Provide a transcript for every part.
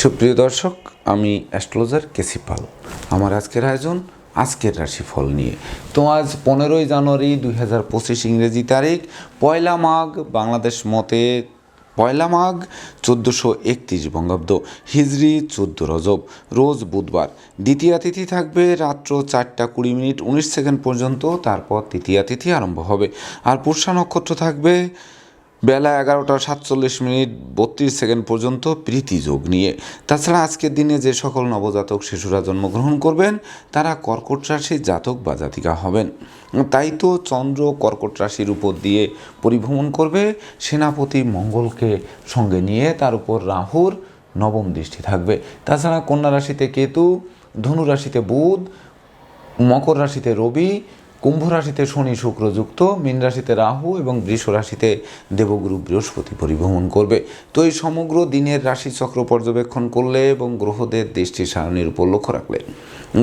সুপ্রিয় দর্শক, আমি অ্যাস্ট্রোলজার কেসি পাল। আমার আজকের আয়োজন, আজকের রাশিফল নিয়ে। তো আজ পনেরোই জানুয়ারি দুই হাজার পঁচিশ ইংরেজি তারিখ, পয়লা মাঘ, বাংলাদেশ মতে পয়লা মাঘ, চোদ্দোশো একত্রিশ বঙ্গাব্দ হিজরি চোদ্দ রজব, রোজ বুধবার। দ্বিতীয় তিথি থাকবে রাত্র চারটা কুড়ি মিনিট উনিশ সেকেন্ড পর্যন্ত, তারপর তৃতীয়া তিথি আরম্ভ হবে। আর পুষ্যা নক্ষত্র থাকবে বেলা এগারোটা সাতচল্লিশ মিনিট বত্রিশ সেকেন্ড পর্যন্ত প্রীতি যোগ নিয়ে। তাছাড়া আজকের দিনে যে সকল নবজাতক শিশুরা জন্মগ্রহণ করবেন, তারা কর্কট রাশির জাতক বা জাতিকা হবেন। তাই তো চন্দ্র কর্কট রাশির উপর দিয়ে পরিভ্রমণ করবে। সেনাপতি মঙ্গলকে সঙ্গে নিয়ে তার উপর রাহুর নবম দৃষ্টি থাকবে। তাছাড়া কন্যা রাশিতে কেতু, ধনু রাশিতে বুধ, মকর রাশিতে রবি কুম্ভ রাশিতে শনি শুক্র যুক্ত, মীন রাশিতে রাহু এবং বৃষ রাশিতে দেবগুরু বৃহস্পতি পরিভ্রমণ করবে। তো এই সমগ্র দিনের রাশিচক্র পর্যবেক্ষণ করলে এবং গ্রহদের দৃষ্টি সারণীর উপর লক্ষ্য রাখলে।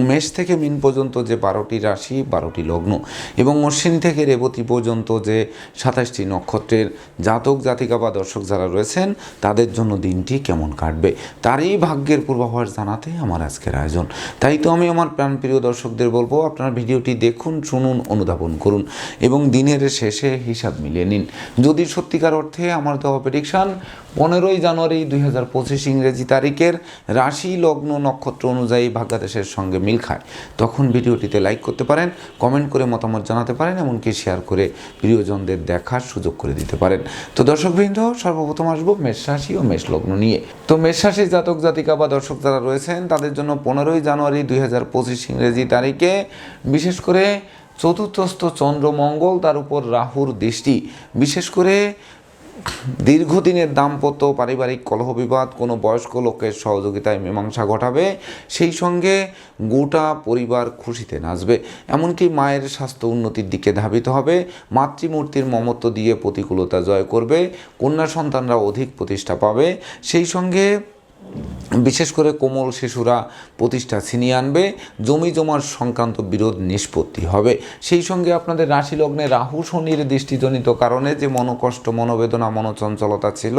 মেষ থেকে মিন পর্যন্ত যে বারোটি রাশি, বারোটি লগ্ন এবং অশ্বিনী থেকে রেবতী পর্যন্ত যে সাতাশটি নক্ষত্রের জাতক, জাতিকা বা দর্শক যারা রয়েছেন, তাদের জন্য দিনটি কেমন কাটবে? তারই ভাগ্যের পূর্বাভাস জানাতে আমার আজকের আয়োজন। তাই তো আমি আমার প্রাণপ্রিয় দর্শকদের বলব, আপনারা ভিডিওটি দেখুন, শুনুন, অনুধাবন করুন এবং দিনের শেষে হিসাব মিলিয়ে নিন। যদি সত্যিকার অর্থে আমার দেওয়া প্রেডিকশান পনেরোই জানুয়ারি দুই হাজার পঁচিশ ইংরেজি তারিখের রাশি, লগ্ন, নক্ষত্র অনুযায়ী ভাগ্যাদেশের সঙ্গে মিল খায়। তখন ভিডিওটিতে লাইক করতে পারেন কমেন্ট করে মতামত জানাতে পারেন, এমনকি শেয়ার করে প্রিয়জনদের দেখার সুযোগ করে দিতে পারেন। তো দর্শকবৃন্দ, সর্বপ্রথম আসব মেষ রাশি ও মেষ লগ্ন নিয়ে। তো মেষ রাশির জাতক, জাতিকা বা দর্শক যারা রয়েছেন, তাদের জন্য পনেরোই জানুয়ারি দুই হাজার পঁচিশ ইংরেজি তারিখে বিশেষ করে চতুর্থস্থ চন্দ্রমঙ্গল তার উপর রাহুর দৃষ্টি। বিশেষ করে দীর্ঘদিনের দাম্পত্য পারিবারিক কলহ বিবাদ কোনো বয়স্ক লোকের সহযোগিতায় মীমাংসা ঘটাবে, সেই সঙ্গে গোটা পরিবার খুশিতে নাচবে। এমনকি মায়ের স্বাস্থ্য উন্নতির দিকে ধাবিত হবে। মাতৃমূর্তির মমত্ব দিয়ে প্রতিকূলতা জয় করবে। কন্যা সন্তানরা অধিক প্রতিষ্ঠা পাবে। সেই সঙ্গে বিশেষ করে কোমল শিশুরা প্রতিষ্ঠা ছিনিয়ে আনবে, জমি জমার সংক্রান্ত বিরোধ নিষ্পত্তি হবে। সেই সঙ্গে আপনাদের রাশি লগ্নে রাহু শনির দৃষ্টিজনিত কারণে যে মনোকষ্ট, মনোবেদনা, মনোচঞ্চলতা ছিল,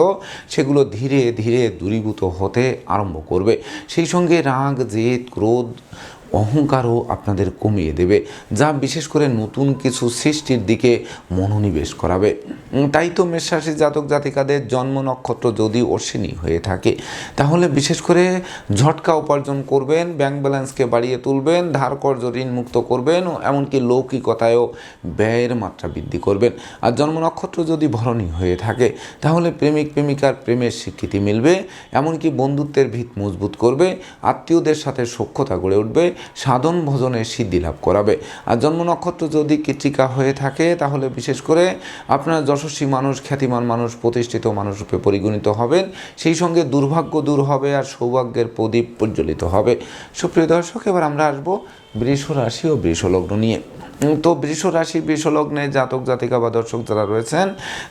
সেগুলো ধীরে ধীরে দূরীভূত হতে আরম্ভ করবে। সেই সঙ্গে রাগ, জেদ, ক্রোধ অহংকারও আপনাদের কমিয়ে দেবে, যা বিশেষ করে নতুন কিছু সৃষ্টির দিকে মনোনিবেশ করাবে। তাই তো মেষরাশি জাতক জাতিকাদের জন্ম নক্ষত্র যদি অশ্বিনী হয়ে থাকে, তাহলে বিশেষ করে ঝটকা উপার্জন করবেন ব্যাংক ব্যালেন্সকে বাড়িয়ে তুলবেন, ধার কর্জ ঋণ মুক্ত করবেন, এমনকি লৌকিকতায়ও ব্যয়ের মাত্রা বৃদ্ধি করবেন। আর জন্ম নক্ষত্র যদি ভরণী হয়ে থাকে, তাহলে প্রেমিক, প্রেমিকার প্রেমের স্বীকৃতি মিলবে, এমনকি বন্ধুত্বের ভিত মজবুত করবে, আত্মীয়দের সাথে সক্ষতা গড়ে উঠবে সাধন ভজনে সিদ্ধি লাভ করাবে। আর জন্ম নক্ষত্র যদি কৃত্রিকা হয়ে থাকে, তাহলে বিশেষ করে আপনার যশস্বী মানুষ, খ্যাতিমান মানুষ, প্রতিষ্ঠিত মানুষ রূপে পরিগণিত হবেন। সেই সঙ্গে দুর্ভাগ্য দূর হবে আর সৌভাগ্যের প্রদীপ প্রজ্বলিত হবে। সুপ্রিয় দর্শক, এবার আমরা আসব বৃষ রাশি ও বৃষ লগ্ন নিয়ে। তো বৃষ রাশি বৃষ লগ্নে জাতক, জাতিকা বা দর্শক যারা রয়েছেন,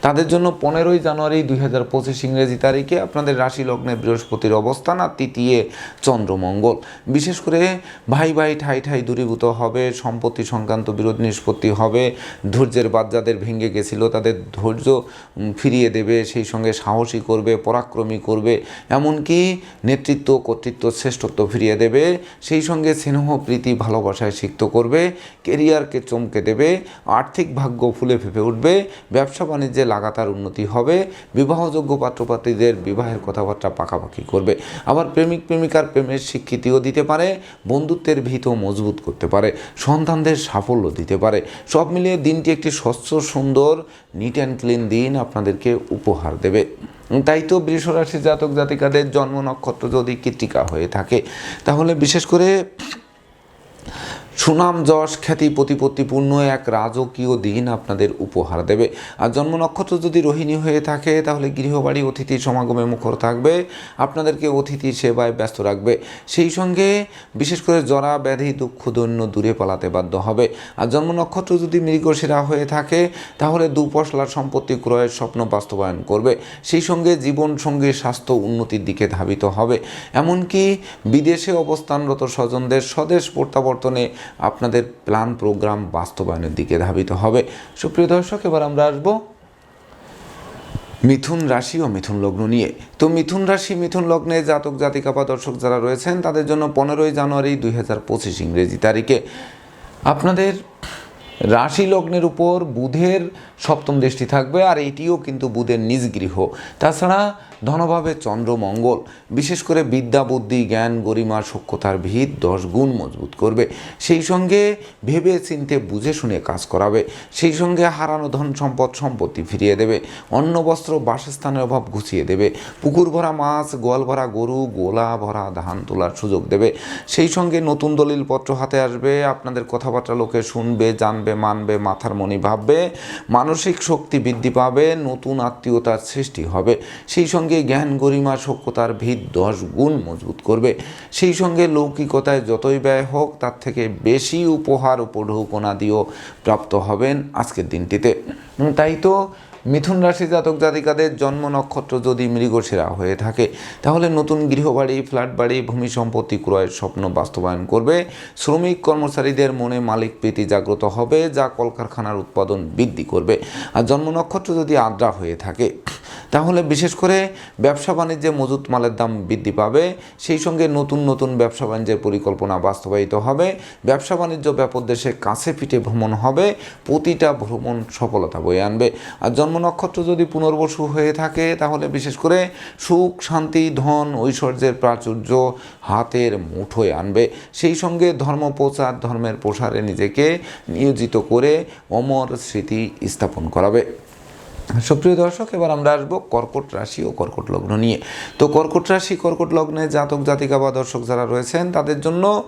তাদের জন্য পনেরোই জানুয়ারি দুই হাজার পঁচিশ ইংরেজি তারিখে আপনাদের রাশি লগ্নে বৃহস্পতির অবস্থান আর তৃতীয় চন্দ্রমঙ্গল। বিশেষ করে ভাই ভাই, ঠাই ঠাই দূরীভূত হবে, সম্পত্তি সংক্রান্ত বিরোধ নিষ্পত্তি হবে, ধৈর্যের বাদ যাদের ভেঙে গেছিল তাদের ধৈর্য ফিরিয়ে দেবে, সেই সঙ্গে সাহসী করবে, পরাক্রমী করবে, এমনকি নেতৃত্ব, কর্তৃত্ব, শ্রেষ্ঠত্ব ফিরিয়ে দেবে, সেই সঙ্গে স্নেহ, প্রীতি, ভালোবাসায় সিক্ত করবে কেরিয়ারকে চমকে দেবে, আর্থিক ভাগ্য ফুলে ফেপে উঠবে, ব্যবসা বাণিজ্যে লাগাতার উন্নতি হবে, বিবাহযোগ্য পাত্রপাত্রীদের বিবাহের কথাবার্তা পাকাপাকি করবে। আবার প্রেমিক, প্রেমিকার প্রেমের স্বীকৃতিও দিতে পারে, বন্ধুত্বের ভিতও মজবুত করতে পারে, সন্তানদের সাফল্য দিতে পারে। সব মিলিয়ে দিনটি একটি স্বচ্ছ, সুন্দর নিট অ্যান্ড ক্লিন দিন আপনাদেরকে উপহার দেবে। তাই তো বৃষরাশি জাতক জাতিকাদের জন্ম নক্ষত্র যদি কৃতিকা হয়ে থাকে, তাহলে বিশেষ করে সুনাম, যশ, খ্যাতি প্রতিপত্তিপূর্ণ এক রাজকীয় দিন আপনাদের উপহার দেবে। আর জন্ম নক্ষত্র যদি রোহিণী হয়ে থাকে, তাহলে গৃহবাড়ি অতিথি সমাগমে মুখর থাকবে, আপনাদেরকে অতিথি সেবায় ব্যস্ত রাখবে। সেই সঙ্গে বিশেষ করে জরা, ব্যাধি, দুঃখ, দৈন্য দূরে পালাতে বাধ্য হবে। আর জন্ম নক্ষত্র যদি মৃগশিরা হয়ে থাকে, তাহলে দুপশলার সম্পত্তি ক্রয়ের স্বপ্ন বাস্তবায়ন করবে। সেই সঙ্গে জীবন সঙ্গে স্বাস্থ্য উন্নতির দিকে ধাবিত হবে। এমনকি বিদেশে অবস্থানরত স্বজনদের স্বদেশ প্রত্যাবর্তনে আপনাদের প্ল্যান, প্রোগ্রাম বাস্তবায়নের দিকে ধাবিত হবে। সুপ্রিয় দর্শক, এবার আমরা আসব মিথুন রাশি ও মিথুন লগ্ন নিয়ে। তো মিথুন রাশি, মিথুন লগ্নে জাতক, জাতিকা বা দর্শক যারা রয়েছেন, তাদের জন্য পনেরোই জানুয়ারি দুই হাজার পঁচিশ ইংরেজি তারিখে। আপনাদের রাশি লগ্নের উপর বুধের সপ্তম দৃষ্টি থাকবে আর এটিও কিন্তু বুধের নিজ গৃহ। তাছাড়া ধনভাবে চন্দ্র মঙ্গল, বিশেষ করে বিদ্যা, বুদ্ধি, জ্ঞান, গরিমা সক্ষতার ভিত দশ গুণ মজবুত করবে। সেই সঙ্গে ভেবে চিনতে বুঝে শুনে কাজ করাবে। সেই সঙ্গে হারানো ধন সম্পদ সম্পত্তি ফিরিয়ে দেবে। অন্ন, বস্ত্র, বাসস্থানের অভাব ঘুচিয়ে দেবে। পুকুর ভরা মাছ, গোয়াল ভরা গরু, গোলা ভরা ধান তোলার সুযোগ দেবে। সেই সঙ্গে নতুন দলিলপত্র হাতে আসবে। আপনাদের কথাবার্তা লোকে শুনবে, জানবে মানবে, মাথার মনি ভাববে, মানসিক শক্তি বৃদ্ধি পাবে, নতুন আত্মীয়তার সৃষ্টি হবে। সেই সঙ্গে জ্ঞান গরিমা সক্ষতার ভিত দশ গুণ মজবুত করবে। সেই সঙ্গে লৌকিকতায় যতই ব্যয় হোক, তার থেকে বেশি উপহার উপঢৌকনা দিয়েও প্রাপ্ত হবেন আজকের দিনটিতে। তাই তো মিথুন রাশি জাতক জাতিকাদের জন্ম নক্ষত্র যদি মৃগশিরা হয়ে থাকে, তাহলে নতুন গৃহবাড়ি ফ্ল্যাট বাড়ি ভূমি সম্পত্তি ক্রয়ের স্বপ্ন বাস্তবায়ন করবে। শ্রমিক কর্মচারীদের মনে মালিক প্রীতি জাগ্রত হবে, যা কলকারখানার উৎপাদন বৃদ্ধি করবে। আর জন্ম নক্ষত্র যদি আদ্রা হয়ে থাকে, তাহলে বিশেষ করে ব্যবসা বাণিজ্যে মজুত মালের দাম বৃদ্ধি পাবে। সেই সঙ্গে নতুন নতুন ব্যবসা বাণিজ্যের পরিকল্পনা বাস্তবায়িত হবে। ব্যবসা বাণিজ্য ব্যাপক দেশে কাছে পিঠে ভ্রমণ হবে। প্রতিটা ভ্রমণ সফলতা বয়ে আনবে। আর জন্ম নক্ষত্র যদি পুনর্বসু হয়ে থাকে, তাহলে বিশেষ করে সুখ, শান্তি, ধন, ঐশ্বর্যের প্রাচুর্য হাতের মুঠোয় আনবে। সেই সঙ্গে ধর্ম প্রচার, ধর্মের প্রসারে নিজেকে নিয়োজিত করে অমর স্মৃতি স্থাপন করাবে। সুপ্রিয় দর্শক, এবার আমরা আসব কর্কট রাশি ও কর্কট লগ্ন নিয়ে। তো কর্কট রাশি, কর্কট লগ্নে জাতক, জাতিকা বা দর্শক যারা রয়েছেন, তাদের জন্য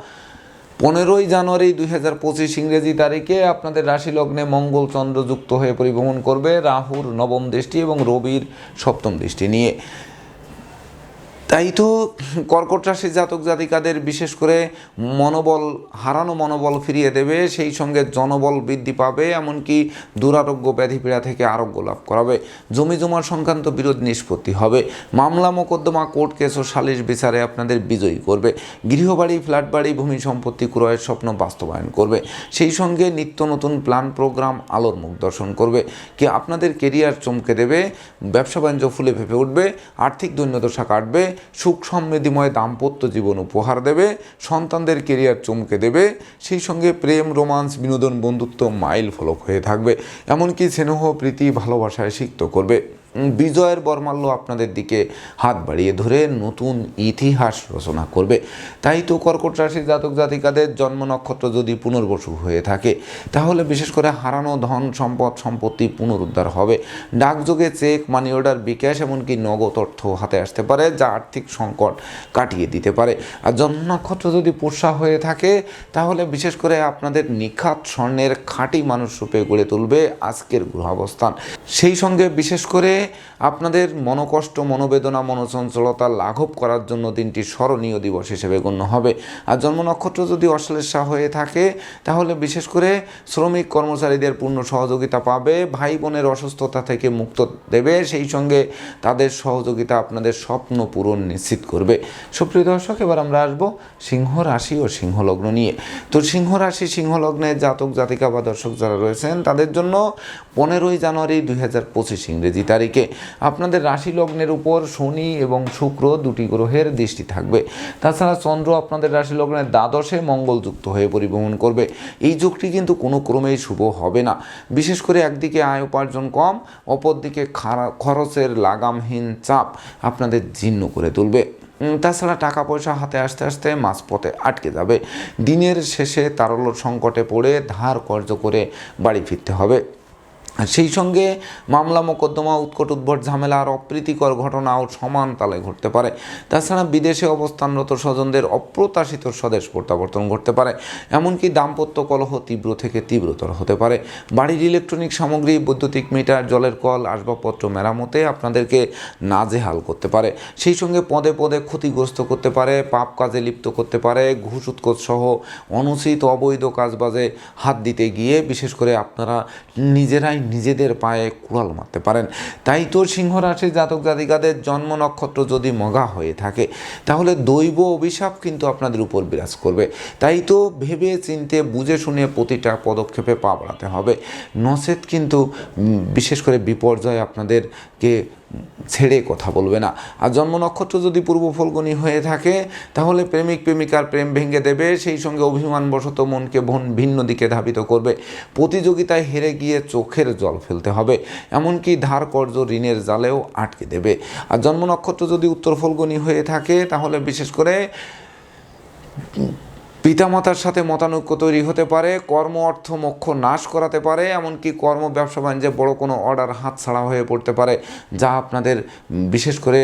পনেরোই জানুয়ারি দুই হাজার পঁচিশ ইংরেজি তারিখে আপনাদের রাশি লগ্নে মঙ্গল চন্দ্র যুক্ত হয়ে পরিভ্রমণ করবে রাহুর নবম দৃষ্টি এবং রবির সপ্তম দৃষ্টি নিয়ে। তাই তো কর্কট রাশি জাতক জাতিকাদের বিশেষ করে মনোবল, হারানো মনোবল ফিরিয়ে দেবে, সেই সঙ্গে জনবল বৃদ্ধি পাবে, এমনকি দুরারোগ্য ব্যাধিপীড়া থেকে আরোগ্য লাভ করাবে। জমি জমার সংক্রান্ত বিরোধ নিষ্পত্তি হবে। মামলা মোকদ্দমা কোর্ট কেস ও সালিশ বিচারে আপনাদের বিজয়ী করবে। গৃহবাড়ি ফ্ল্যাট বাড়ি ভূমি সম্পত্তি ক্রয়ের স্বপ্ন বাস্তবায়ন করবে। সেই সঙ্গে নিত্য নতুন প্ল্যান প্রোগ্রাম, আলোর মুখ দর্শন করবে। কি আপনাদের কেরিয়ার চমকে দেবে, ব্যবসা বাণিজ্য ফুলে ফেপে উঠবে, আর্থিক দৈন্যদশা কাটবে সুখ সমৃদ্ধিময় দাম্পত্য জীবন উপহার দেবে, সন্তানদের কেরিয়ার চমকে দেবে, সেই সঙ্গে প্রেম রোমান্স বিনোদন, বন্ধুত্ব মাইল ফলক হয়ে থাকবে। এমনকি স্নেহ, প্রীতি, ভালোবাসায় সিক্ত করবে। বিজয়ের বর্মাল্য আপনাদের দিকে হাত বাড়িয়ে ধরে নতুন ইতিহাস রচনা করবে। তাই তো কর্কট রাশির জাতক জাতিকাদের জন্ম নক্ষত্র যদি পুনর্বসু হয়ে থাকে, তাহলে বিশেষ করে হারানো ধন সম্পদ সম্পত্তি পুনরুদ্ধার হবে। ডাকযোগে চেক মানি অর্ডার বিকাশ, এমনকি নগদ অর্থ হাতে আসতে পারে, যা আর্থিক সংকট কাটিয়ে দিতে পারে। আর জন্ম নক্ষত্র যদি পোষা হয়ে থাকে, তাহলে বিশেষ করে আপনাদের নিখাত স্বর্ণের খাঁটি মানুষ রূপে গড়ে তুলবে আজকের গ্রহ অবস্থান সেই সঙ্গে বিশেষ করে で আপনাদের মনোকষ্ট, মনোবেদনা, মনোচঞ্চলতা লাঘব করার জন্য দিনটি স্মরণীয় দিবস হিসেবে গণ্য হবে। আর জন্ম নক্ষত্র যদি অশ্লেষা হয়ে থাকে, তাহলে বিশেষ করে শ্রমিক কর্মচারীদের পূর্ণ সহযোগিতা পাবে ভাই বোনের অসুস্থতা থেকে মুক্ত দেবে, সেই সঙ্গে তাদের সহযোগিতা আপনাদের স্বপ্ন পূরণ নিশ্চিত করবে। সুপ্রিয় দর্শক, এবার আমরা আসব সিংহ রাশি ও সিংহ লগ্ন নিয়ে। তো সিংহ রাশি, সিংহ লগ্নে জাতক, জাতিকা বা দর্শক যারা রয়েছেন, তাদের জন্য পনেরোই জানুয়ারি দুই হাজার পঁচিশ ইংরেজি তারিখে। আপনাদের রাশি লগ্নের উপর শনি এবং শুক্র দুটি গ্রহের দৃষ্টি থাকবে। তাছাড়া চন্দ্র আপনাদের রাশি লগ্নের দ্বাদশে মঙ্গলযুক্ত হয়ে পরিভ্রমণ করবে। এই যুগটি কিন্তু কোনো ক্রমেই শুভ হবে না। বিশেষ করে একদিকে আয় উপার্জন কম, অপরদিকে খারা- খরচের লাগামহীন চাপ আপনাদের জীর্ণ করে তুলবে। তাছাড়া টাকা পয়সা হাতে আসতে আসতে মাঝপথে আটকে যাবে। দিনের শেষে তারল্য সংকটে পড়ে ধার কর্য করে বাড়ি ফিরতে হবে। সেই সঙ্গে মামলা, মোকদ্দমা, উৎকট উদ্ভট ঝামেলা আর অপ্রীতিকর ঘটনাও সমান তালে ঘটতে পারে। তাছাড়া বিদেশে অবস্থানরত স্বজনদের অপ্রত্যাশিত স্বদেশ প্রত্যাবর্তন ঘটতে পারে। এমনকি দাম্পত্য কলহ তীব্র থেকে তীব্রতর হতে পারে। বাড়ির ইলেকট্রনিক সামগ্রী, বৈদ্যুতিক মিটার, জলের কল, আসবাবপত্র মেরামতে আপনাদেরকে নাজেহাল করতে পারে। সেই সঙ্গে পদে পদে ক্ষতিগ্রস্ত করতে পারে, পাপ কাজে লিপ্ত করতে পারে, ঘুষ, উৎকোচ সহ অনুচিত অবৈধ কাজবাজে হাত দিতে গিয়ে বিশেষ করে আপনারা নিজেরাই নিজেদের পায়ে কুড়াল মারতে পারেন। তাই তো সিংহ রাশির জাতক জাতিকাদের জন্ম নক্ষত্র যদি মগা হয়ে থাকে, তাহলে দৈব অভিশাপ কিন্তু আপনাদের উপর বিরাজ করবে। তাই তো ভেবে চিনতে, বুঝে শুনে প্রতিটা পদক্ষেপে পা বাড়াতে হবে। নচেত কিন্তু বিশেষ করে বিপর্যয় আপনাদেরকে ছেড়ে কথা বলবে না। আর জন্ম নক্ষত্র যদি পূর্ব ফলগুনি হয়ে থাকে, তাহলে প্রেমিক প্রেমিকার প্রেম ভেঙে দেবে, সেই সঙ্গে অভিমানবশত মনকে ভন ভিন্ন দিকে ধাবিত করবে। প্রতিযোগিতায় হেরে গিয়ে চোখের জল ফেলতে হবে, এমনকি ধার কর্য ঋণের জালেও আটকে দেবে। আর জন্ম নক্ষত্র যদি উত্তর ফলগুনি হয়ে থাকে, তাহলে বিশেষ করে পিতামাতার সাথে মতানৈক্য তৈরি হতে পারে, কর্ম অর্থ মোক্ষ নাশ করাতে পারে, এমনকি কর্ম ব্যবসা বাণিজ্যে বড় কোনো অর্ডার হাত ছাড়া হয়ে পড়তে পারে, যা আপনাদের বিশেষ করে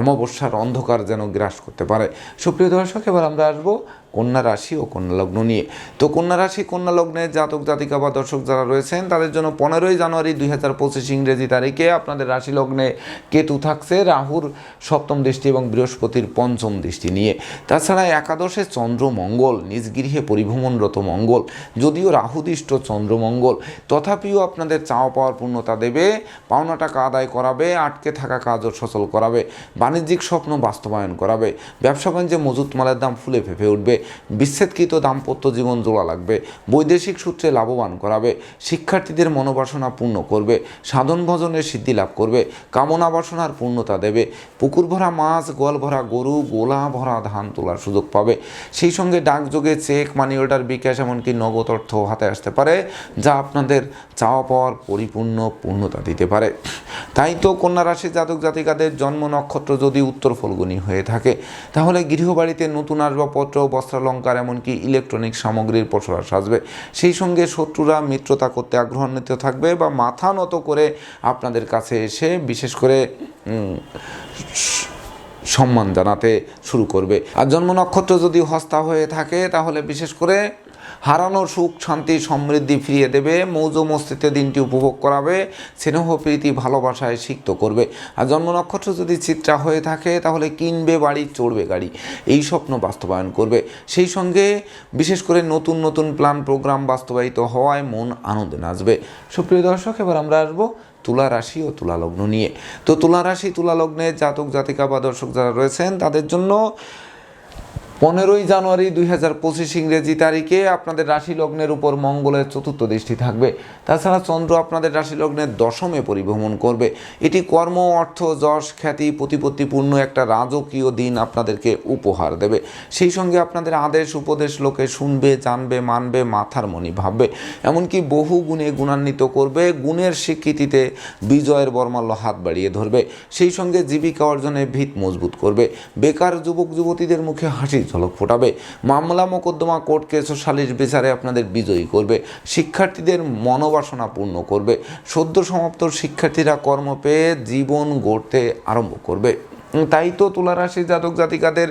অমাবস্যার অন্ধকার যেন গ্রাস করতে পারে। সুপ্রিয় দর্শক, এবার আমরা আসব কন্যা রাশি ও কন্যা লগ্ন নিয়ে। তো কন্যা রাশি, কন্যা লগ্নের জাতক, জাতিকা বা দর্শক যারা রয়েছেন, তাদের জন্য পনেরোই জানুয়ারি দুই হাজার পঁচিশ ইংরেজি তারিখে আপনাদের রাশি লগ্নে কেতু থাকছে, রাহুর সপ্তম দৃষ্টি এবং বৃহস্পতির পঞ্চম দৃষ্টি নিয়ে। তাছাড়া একাদশে চন্দ্র মঙ্গল, নিজ গৃহে পরিভ্রমণরত মঙ্গল, যদিও রাহুদিষ্ট চন্দ্রমঙ্গল তথাপিও আপনাদের চাওয়া পাওয়ার পূর্ণতা দেবে, পাওনা টাকা আদায় করাবে, আটকে থাকা কাজও সচল করাবে, বাণিজ্যিক স্বপ্ন বাস্তবায়ন করাবে, ব্যবসা বাণিজ্যে মজুত মালের দাম ফুলে ফেঁপে উঠবে বিচ্ছেদকৃত দাম্পত্য জীবন জোড়া লাগবে, বৈদেশিক সূত্রে লাভবান করাবে, শিক্ষার্থীদের মনোবাসনা পূর্ণ করবে, সাধন ভজনের সিদ্ধি লাভ করবে, কামনা বাসনার পূর্ণতা দেবে, পুকুর ভরা মাছ, গোয়াল ভরা গরু, গোলা ভরা ধান তোলার সুযোগ পাবে। সেই সঙ্গে ডাকযোগে চেক, মানি অর্ডার বিকাশ এমনকি নগদ অর্থ হাতে আসতে পারে, যা আপনাদের চাওয়া পাওয়ার পরিপূর্ণ পূর্ণতা দিতে পারে। তাই তো কন্যা রাশি জাতক জাতিকাদের জন্ম নক্ষত্র যদি উত্তর ফলগুনি হয়ে থাকে, তাহলে গৃহবাড়িতে নতুন আসবাবপত্র বস্ত্রালঙ্কার এমনকি ইলেকট্রনিক সামগ্রীর পসরা সাজবে। সেই সঙ্গে শত্রুরা মিত্রতা করতে আগ্রহান্বিত থাকবে বা মাথা নত করে আপনাদের কাছে এসে বিশেষ করে সম্মান জানাতে শুরু করবে। আর জন্ম নক্ষত্র যদি হস্তা হয়ে থাকে, তাহলে বিশেষ করে হারানো সুখ, শান্তি, সমৃদ্ধি ফিরিয়ে দেবে। মৌজ মস্তিতে দিনটি উপভোগ করাবে। স্নেহ, প্রীতি, ভালোবাসায় সিক্ত করবে। আর জন্ম নক্ষত্র যদি চিত্রা হয়ে থাকে, তাহলে কিনবে বাড়ি, চড়বে গাড়ি। এই স্বপ্ন বাস্তবায়ন করবে। সেই সঙ্গে বিশেষ করে নতুন নতুন প্ল্যান, প্রোগ্রাম বাস্তবায়িত হওয়ায় মন আনন্দে নাচবে। সুপ্রিয় দর্শক, এবার আমরা আসব তুলা রাশি ও তুলা লগ্ন নিয়ে। তো তুলা রাশি, তুলা লগ্নের জাতক, জাতিকা বা দর্শক যারা রয়েছেন, তাদের জন্য পনেরোই জানুয়ারি দুই হাজার পঁচিশ ইংরেজি তারিখে আপনাদের রাশি লগ্নের উপর মঙ্গলের চতুর্থ দৃষ্টি থাকবে। তাছাড়া চন্দ্র আপনাদের রাশি লগ্নের দশমে পরিভ্রমণ করবে। এটি কর্ম, অর্থ, যশ, খ্যাতি, প্রতিপত্তিপূর্ণ একটা রাজকীয় দিন আপনাদেরকে উপহার দেবে। সেই সঙ্গে আপনাদের আদেশ, উপদেশ লোকে শুনবে, জানবে, মানবে, মাথার মনি ভাববে। এমনকি বহু গুণে গুণান্বিত করবে। গুণের স্বীকৃতিতে বিজয়ের বর্মাল্য হাত বাড়িয়ে ধরবে। সেই সঙ্গে জীবিকা অর্জনে ভিত মজবুত করবে। বেকার যুবক যুবতীদের মুখে হাসি ঝলক ফোটাবে। মামলা মোকদ্দমা কোর্ট কেস ও সালিশ বিচারে আপনাদের বিজয়ী করবে। শিক্ষার্থীদের মনোবাসনা পূর্ণ করবে। সদ্য সমাপ্ত শিক্ষার্থীরা কর্ম পেয়ে জীবন গড়তে আরম্ভ করবে। তাই তো তুলারাশি জাতক জাতিকাদের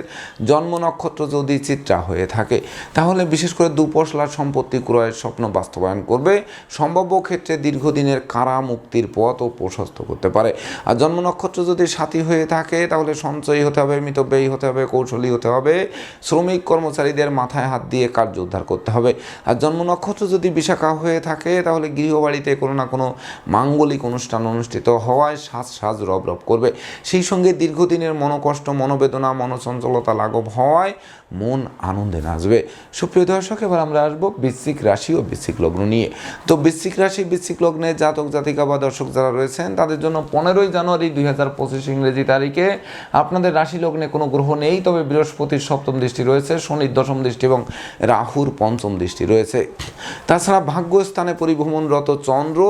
জন্ম নক্ষত্র যদি চিত্রা হয়ে থাকে, তাহলে বিশেষ করে দুপশলার সম্পত্তি ক্রয়ের স্বপ্ন বাস্তবায়ন করবে। সম্ভাব্য ক্ষেত্রে দীর্ঘদিনের কারা মুক্তির পথ ও প্রশস্ত করতে পারে। আর জন্ম নক্ষত্র যদি সাথী হয়ে থাকে, তাহলে সঞ্চয়ী হতে হবে, মিতব্যয়ী হতে হবে, কৌশলী হতে হবে, শ্রমিক কর্মচারীদের মাথায় হাত দিয়ে কার্য উদ্ধার করতে হবে। আর জন্ম নক্ষত্র যদি বিশাখা হয়ে থাকে, তাহলে গৃহবাড়িতে কোনো না কোনো মাঙ্গলিক অনুষ্ঠান অনুষ্ঠিত হওয়ায় সাজ সাজ রব রব করবে। সেই সঙ্গে দীর্ঘদিনের মনোকষ্ট মনোবেদনা মনোচঞ্চলতা লাঘব হওয়ায় মন আনন্দে নাচবে। সুপ্রিয় দর্শক, এবার আমরা আসব বৃশ্চিক রাশি ও বৃশ্চিক লগ্ন নিয়ে। তো বৃশ্চিক রাশি, বৃশ্চিক লগ্নে জাতক, জাতিকা বা দর্শক যারা রয়েছেন, তাদের জন্য পনেরোই জানুয়ারি দুই হাজার পঁচিশ ইংরেজি তারিখে আপনাদের রাশি লগ্নে কোনো গ্রহ নেই, তবে বৃহস্পতির সপ্তম দৃষ্টি রয়েছে, শনির দশম দৃষ্টি এবং রাহুর পঞ্চম দৃষ্টি রয়েছে। তাছাড়া ভাগ্যস্থানে পরিভ্রমণরত চন্দ্র,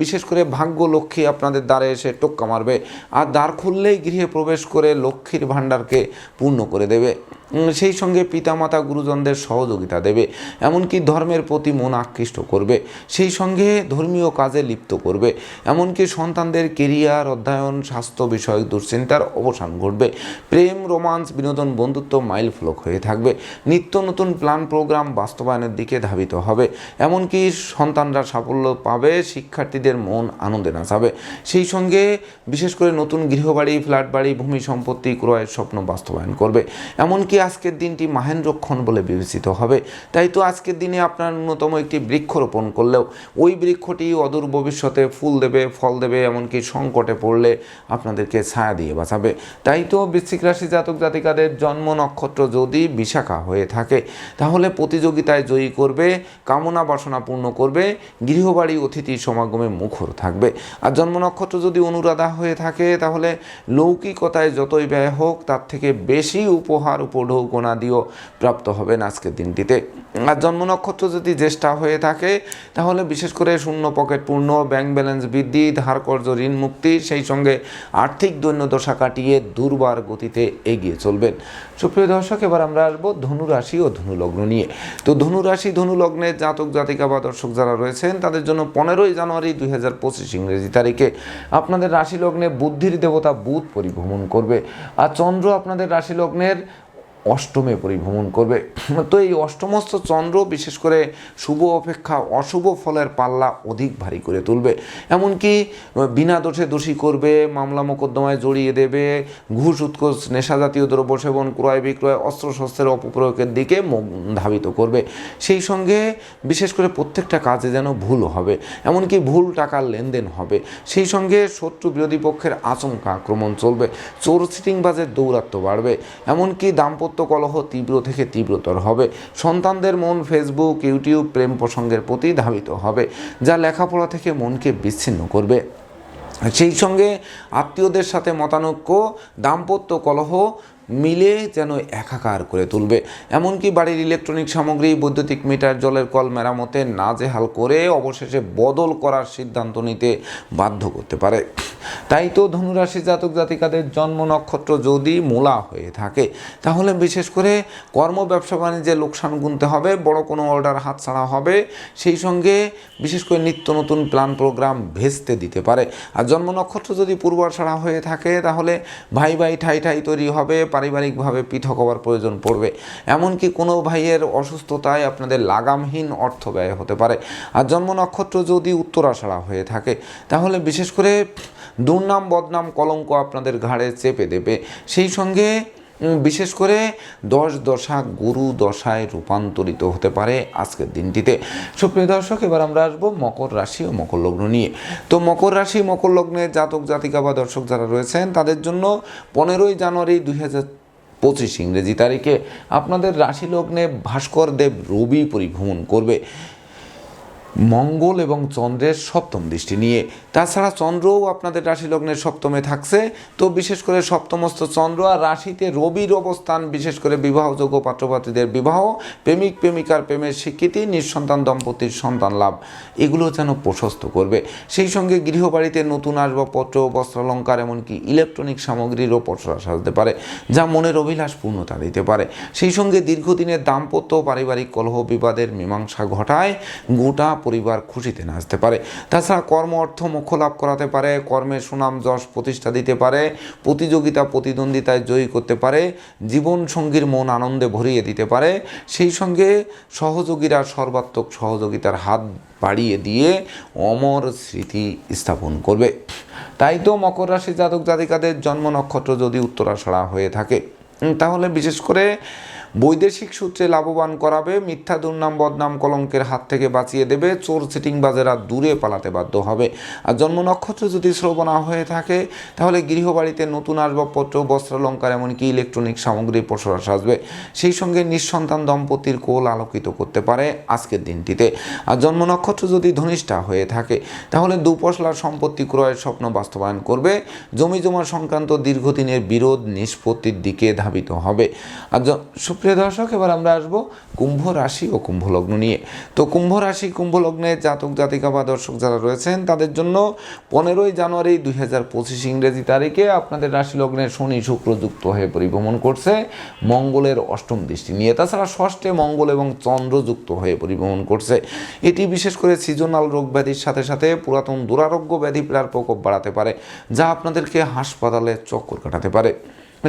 বিশেষ করে ভাগ্য লক্ষ্মী আপনাদের দ্বারে এসে টোক্কা মারবে। আর দ্বার খুললেই গৃহে প্রবেশ করে লক্ষ্মীর ভাণ্ডারকে পূর্ণ করে দেবে। সেই সঙ্গে পিতামাতা গুরুজনদের সহযোগিতা দেবে, এমনকি ধর্মের প্রতি মন আকৃষ্ট করবে, সেই সঙ্গে ধর্মীয় কাজে লিপ্ত করবে, এমনকি সন্তানদের কেরিয়ার, অধ্যয়ন, স্বাস্থ্য বিষয়ক দুশ্চিন্তার অবসান ঘটবে, প্রেম, রোমান্স, বিনোদন, বন্ধুত্ব মাইল ফলক হয়ে থাকবে, নিত্য নতুন প্ল্যান প্রোগ্রাম বাস্তবায়নের দিকে ধাবিত হবে, এমনকি সন্তানরা সাফল্য পাবে, শিক্ষার্থীদের মন আনন্দে নাচাবে, সেই সঙ্গে বিশেষ করে নতুন গৃহবাড়ি ফ্ল্যাট বাড়ি ভূমি সম্পত্তি ক্রয়ের স্বপ্ন বাস্তবায়ন করবে, এমনকি আজকের দিনটি মাহেন্দ্রক্ষণ বলে বিবেচিত হবে। তাই তো আজকের দিনে আপনার ন্যূনতম একটি বৃক্ষরোপণ করলেও ওই বৃক্ষটি অদূর ভবিষ্যতে ফুল দেবে, ফল দেবে, এমনকি সংকটে পড়লে আপনাদেরকে ছায়া দিয়ে বাঁচাবে। তাই তো বৃশ্চিক রাশি জাতক জাতিকাদের জন্ম নক্ষত্র যদি বিশাখা হয়ে থাকে, তাহলে প্রতিযোগিতায় জয়ী করবে, কামনা বাসনা পূর্ণ করবে, গৃহবাড়ি অতিথি সমাগমে মুখর থাকবে। আর জন্ম নক্ষত্র যদি অনুরাধা হয়ে থাকে, তাহলে লৌকিকতায় যতই ব্যয় হোক, তার থেকে বেশি উপহার উপঢৌকনা দিয়েও প্রাপ্ত হবেন আজকের দিনটিতে। আর জন্ম নক্ষত্র যদি জ্যেষ্ঠা হয়ে থাকে, তাহলে বিশেষ করে শূন্য পকেট পূর্ণ, ব্যাংক ব্যালেন্স বৃদ্ধি, ধার কর্য ঋণ মুক্তি, সেই সঙ্গে আর্থিক দৈন্যদশা কাটিয়ে দুর্বার গতিতে এগিয়ে চলবেন। সুপ্রিয় দর্শক, এবার আমরা আসব ধনুরাশি ও ধনুলগ্ন নিয়ে। তো ধনুরাশি ধনুলগ্নের জাতক, জাতিকা বা দর্শক যারা রয়েছেন, তাদের জন্য পনেরোই জানুয়ারি দুই হাজার পঁচিশ ইংরেজি তারিখে আপনাদের রাশি লগ্নে বুদ্ধির দেবতা বুধ পরিভ্রমণ করবে। আর চন্দ্র আপনাদের রাশি লগ্নের অষ্টমে পরিভ্রমণ করবে। তো এই অষ্টমস্ত চন্দ্র বিশেষ করে শুভ অপেক্ষা, অশুভ ফলের পাল্লা অধিক ভারী করে তুলবে। এমনকি বিনা দোষে দোষী করবে, মামলা মোকদ্দমায় জড়িয়ে দেবে, ঘুষ উৎকোষ নেশাজাতীয় দ্রব্য সেবন, ক্রয় বিক্রয় অস্ত্রশস্ত্রের অপপ্রয়োগের দিকে ধাবিত করবে। সেই সঙ্গে বিশেষ করে প্রত্যেকটা কাজে যেন ভুল হবে, এমনকি ভুল টাকার লেনদেন হবে। সেই সঙ্গে শত্রু বিরোধী পক্ষের আচমকা আক্রমণ চলবে। চোর, সিটিংবাজের দৌরাত্ম্য বাড়বে। এমনকি দাম্পত্য কলহ তীব্র থেকে তীব্রতর হবে। সন্তানদের মন ফেসবুক ইউটিউব প্রেম প্রসঙ্গের প্রতি ধাবিত হবে, যা লেখাপড়া থেকে মনকে বিচ্ছিন্ন করবে। সেই সঙ্গে আত্মীয়দের সাথে মতানৈক্য, দাম্পত্য কলহ মিলে যেন একাকার করে তুলবে। এমনকি বাড়ির ইলেকট্রনিক সামগ্রী, বৈদ্যুতিক মিটার, জলের কল মেরামতে নাজেহাল করে অবশেষে বদল করার সিদ্ধান্ত নিতে বাধ্য করতে পারে। তাই তো ধনুরাশি জাতক জাতিকাদের জন্ম নক্ষত্র যদি মূলা হয়ে থাকে, তাহলে বিশেষ করে কর্ম, ব্যবসা, বাণিজ্যে লোকসান গুনতে হবে, বড় কোনো অর্ডার হাতছাড়া হবে, সেই সঙ্গে বিশেষ করে নিত্য নতুন প্ল্যান প্রোগ্রাম ভেস্তে দিতে পারে। আর জন্ম নক্ষত্র যদি পূর্বাষাড়া হয়ে থাকে, তাহলে ভাই ভাই ঠাই ঠাই তৈরি হবে পারিবারিকভাবে পৃথক হওয়ার প্রয়োজন পড়বে। এমনকি কোনো ভাইয়ের অসুস্থতায় আপনাদের লাগামহীন অর্থ ব্যয় হতে পারে। আর জন্ম নক্ষত্র যদি উত্তরাষাড়া হয়ে থাকে, তাহলে বিশেষ করে দুর্নাম বদনাম কলঙ্ক আপনাদের ঘাড়ে চেপে দেবে। সেই সঙ্গে বিশেষ করে দশ দশা গুরু দশায় রূপান্তরিত হতে পারে আজকের দিনটিতে। সুপ্রিয় দর্শক, এবার আমরা আসব মকর রাশি ও মকর লগ্ন নিয়ে। তো মকর রাশি, মকর লগ্নের জাতক, জাতিকা বা দর্শক যারা রয়েছেন, তাদের জন্য পনেরোই জানুয়ারি দুই হাজার পঁচিশ ইংরেজি তারিখে আপনাদের রাশি লগ্নে ভাস্কর দেব রবি পরিভ্রমণ করবে। মঙ্গল এবং চন্দ্রের সপ্তম দৃষ্টি নিয়ে। তাছাড়া চন্দ্রও আপনাদের রাশি লগ্নের সপ্তমে থাকছে। তো বিশেষ করে সপ্তমস্ত চন্দ্র আর রাশিতে রবির অবস্থান, বিশেষ করে বিবাহযোগ্য পাত্রপাত্রীদের বিবাহ, প্রেমিক, প্রেমিকার প্রেমের স্বীকৃতি, নিঃসন্তান, দম্পতির সন্তান লাভ, এগুলো যেন প্রশস্ত করবে। সেই সঙ্গে গৃহবাড়িতে নতুন আসবাবপত্র, বস্ত্রালঙ্কার, এমনকি ইলেকট্রনিক সামগ্রীরও পসরা সাজতে পারে, যা মনের অভিলাষ পূর্ণতা দিতে পারে। সেই সঙ্গে দীর্ঘদিনের দাম্পত্য পারিবারিক কলহ বিবাদের মীমাংসা ঘটায়, গোটা পরিবার খুশিতে নাচতে পারে। তাছাড়া কর্ম অর্থ মোক্ষ লাভ করাতে পারে, কর্মের সুনাম যশ প্রতিষ্ঠা দিতে পারে, প্রতিযোগিতা প্রতিদ্বন্দ্বিতায় জয়ী করতে পারে জীবন সঙ্গীর মন আনন্দে ভরিয়ে দিতে পারে। সেই সঙ্গে সহযোগীরা সর্বাত্মক সহযোগিতার হাত বাড়িয়ে দিয়ে অমর স্মৃতি স্থাপন করবে। তাই তো মকর রাশি জাতক জাতিকাদের জন্ম নক্ষত্র যদি উত্তরাষড়া হয়ে থাকে তাহলে বিশেষ করে বৈদেশিক সূত্রে লাভবান করাবে, মিথ্যা দুর্নাম বদনাম কলঙ্কের হাত থেকে বাঁচিয়ে দেবে, চোর সিটিংবাজেরা দূরে পালাতে বাধ্য হবে। আর জন্ম নক্ষত্র যদি শ্রবণা হয়ে থাকে, তাহলে গৃহবাড়িতে নতুন আসবাবপত্র, বস্ত্রালঙ্কার, এমনকি ইলেকট্রনিক সামগ্রী পসরা সাজবে। সেই সঙ্গে নিঃসন্তান দম্পতির কোল আলোকিত করতে পারে আজকের দিনটিতে। আর জন্ম নক্ষত্র যদি ধনিষ্ঠা হয়ে থাকে, তাহলে দুপশলার সম্পত্তি ক্রয়ের স্বপ্ন বাস্তবায়ন করবে। জমি জমা সংক্রান্ত দীর্ঘদিনের বিরোধ নিষ্পত্তির দিকে ধাবিত হবে। আর সুপ্রিয় দর্শক, এবার আমরা আসব কুম্ভ রাশি ও কুম্ভ লগ্ন নিয়ে। তো কুম্ভ রাশি, কুম্ভ লগ্নের জাতক, জাতিকা বা দর্শক যারা রয়েছেন, তাদের জন্য পনেরোই জানুয়ারি দুই হাজার পঁচিশ ইংরেজি তারিখে আপনাদের রাশি লগ্নে শনি শুক্র যুক্ত হয়ে পরিভ্রমণ করছে। মঙ্গলের অষ্টম দৃষ্টি নিয়ে। তাছাড়া ষষ্ঠে মঙ্গল এবং চন্দ্র যুক্ত হয়ে পরিভ্রমণ করছে। এটি বিশেষ করে সিজনাল রোগ ব্যাধির সাথে সাথে পুরাতন দুরারোগ্য ব্যাধি প্রার প্রকোপ বাড়াতে পারে, যা আপনাদেরকে হাসপাতালে চক্কর কাটাতে পারে।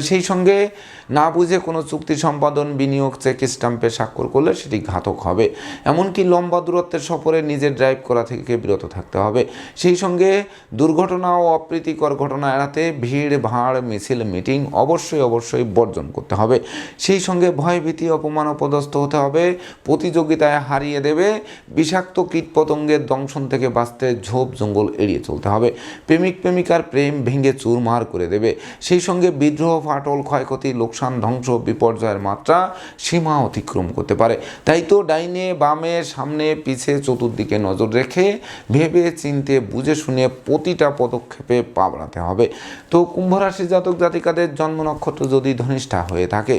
সেই সঙ্গে না বুঝে কোনো চুক্তি সম্পাদন, বিনিয়োগ, চেক স্টাম্পে স্বাক্ষর করলে সেটি ঘাতক হবে। এমনকি লম্বা দূরত্বের সফরে নিজের ড্রাইভ করা থেকে বিরত থাকতে হবে? সেই সঙ্গে দুর্ঘটনা ও অপ্রীতিকর ঘটনা এড়াতে ভিড়, ভাড়, মিছিল, মিটিং অবশ্যই অবশ্যই বর্জন করতে হবে। সেই সঙ্গে ভয়ভীতি, অপমান, অপদস্থ হতে হবে। প্রতিযোগিতায় হারিয়ে দেবে। বিষাক্ত কীটপতঙ্গের দংশন থেকে বাঁচতে ঝোপ জঙ্গল এড়িয়ে চলতে হবে। প্রেমিক প্রেমিকার প্রেম ভেঙে চুরমার করে দেবে। সেই সঙ্গে বিদ্রোহ ফাটল ক্ষয়ক্ষতি, লোকসান, ধ্বংস, বিপর্যয়ের মাত্রা সীমা অতিক্রম করতে পারে। তাই তো ডাইনে বামে, সামনে, পিছে, চতুর্দিকে নজর রেখে ভেবে চিনতে, বুঝে শুনে প্রতিটা পদক্ষেপে পাবড়াতে হবে। তো কুম্ভরাশি জাতক জাতিকাদের জন্ম নক্ষত্র যদি ধনিষ্ঠা হয়ে থাকে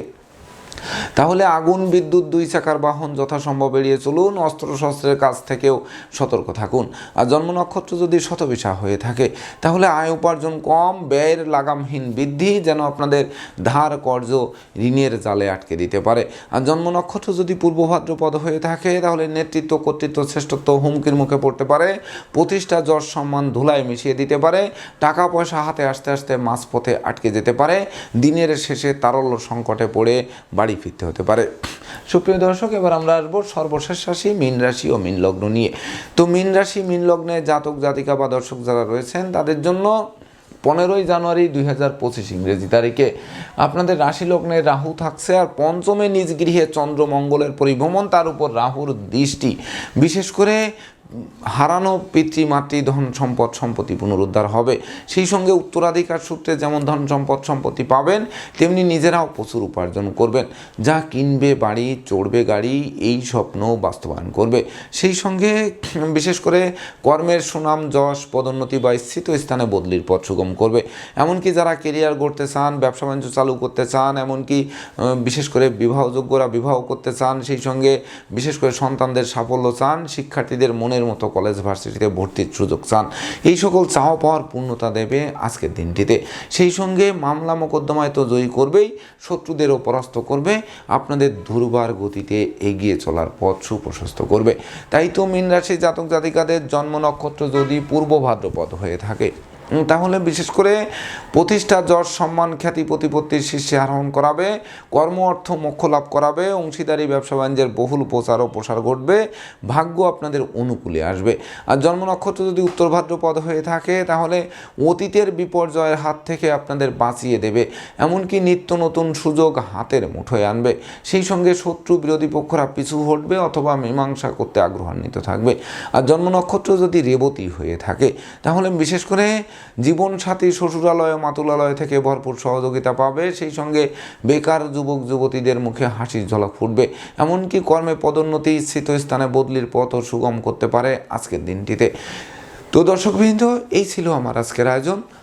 তাহলে আগুন, বিদ্যুৎ, দুই চাকার বাহন যথাসম্ভব এড়িয়ে চলুন। অস্ত্রশস্ত্রের কাছ থেকেও সতর্ক থাকুন। আর জন্ম নক্ষত্র যদি শতবিশা হয়ে থাকে, তাহলে আয় উপার্জন কম, ব্যয়ের লাগামহীন বৃদ্ধি যেন আপনাদের ধার কর্য ঋণের জালে আটকে দিতে পারে। আর জন্ম নক্ষত্র যদি পূর্ব ভাদ্রপদ হয়ে থাকে, তাহলে নেতৃত্ব, কর্তৃত্ব, শ্রেষ্ঠত্ব হুমকির মুখে পড়তে পারে। প্রতিষ্ঠা, যশ, সম্মান ধুলায় মিশিয়ে দিতে পারে। টাকা পয়সা হাতে আসতে আসতে মাঝপথে আটকে যেতে পারে। দিনের শেষে তারল্য সংকটে পড়ে বাড়ি ফিরতে হতে পারে। সুপ্রিয় দর্শক, এবার আমরা আসব সর্বশেষ রাশি, মীন রাশি ও মীন লগ্ন নিয়ে। তো মীন রাশি, মীন লগ্নে জাতক, জাতিকা বা দর্শক যারা রয়েছেন, তাদের জন্য পনেরোই জানুয়ারি দুই হাজার পঁচিশ ইংরেজি তারিখে। আপনাদের রাশি লগ্নে রাহু থাকছে আর পঞ্চমে নিজ গৃহে চন্দ্র মঙ্গলের পরিভ্রমণ, তার উপর রাহুর দৃষ্টি। বিশেষ করে হারানো পিতৃ, মাতৃ ধন সম্পদ সম্পত্তি পুনরুদ্ধার হবে। সেই সঙ্গে উত্তরাধিকার সূত্রে যেমন ধন সম্পদ সম্পত্তি পাবেন, তেমনি নিজেরাও প্রচুর উপার্জন করবেন। যা কিনবে, বাড়ি, চড়বে গাড়ি, এই স্বপ্ন বাস্তবায়ন করবে। সেই সঙ্গে বিশেষ করে কর্মের সুনাম, যশ, পদোন্নতি বা স্থিত স্থানে বদলির পথ সুগম করবে। এমনকি যারা কেরিয়ার গড়তে চান, ব্যবসা বাণিজ্য চালু করতে চান, এমনকি বিশেষ করে বিবাহযোগ্যরা বিবাহ করতে চান, সেই সঙ্গে বিশেষ করে সন্তানদের সাফল্য চান, শিক্ষার্থীদের মনের মতো কলেজ ভার্সিটিতে ভর্তির সুযোগ চান। এই সকল চাওয়া পাওয়ার পূর্ণতা দেবে আজকের দিনটিতে। সেই সঙ্গে মামলা মোকদ্দমায় তো জয়ী করবেই, শত্রুদেরও পরাস্ত করবে, আপনাদের দুর্বার গতিতে এগিয়ে চলার পথ সুপ্রশস্ত করবে। তাই তো মীন রাশির জাতক জাতিকাদের জন্ম নক্ষত্র যদি পূর্ব ভাদ্রপদ হয়ে থাকে। তাহলে বিশেষ করে প্রতিষ্ঠা যশ সম্মান খ্যাতি প্রতিপত্তির শীর্ষে আরোহণ করাবে, কর্ম অর্থ মোক্ষ লাভ করাবে, অংশীদারি, ব্যবসা বাণিজ্যের বহুল প্রচার ও প্রসার ঘটবে, ভাগ্য আপনাদের অনুকূলে আসবে। আর জন্ম নক্ষত্র যদি উত্তর ভাদ্রপদ হয়ে থাকে, তাহলে অতীতের বিপর্যয়ের হাত থেকে আপনাদের বাঁচিয়ে দেবে। এমনকি নিত্য নতুন সুযোগ হাতের মুঠোয় আনবে। সেই সঙ্গে শত্রু বিরোধী পক্ষরা পিছু হটবে অথবা মীমাংসা করতে আগ্রহান্বিত থাকবে। আর জন্ম নক্ষত্র যদি রেবতী হয়ে থাকে, তাহলে বিশেষ করে জীবনসাথী শ্বশুরালয় মাতুলালয় থেকে ভরপুর সহযোগিতা পাবে। সেই সঙ্গে বেকার যুবক, যুবতীদের মুখে হাসির ঝলক ফুটবে। এমনকি কর্মে পদোন্নতি স্থিত স্থানে বদলির পথও সুগম করতে পারে আজকের দিনটিতে। তো দর্শকবৃন্দ, এই ছিল আমার আজকের আয়োজন।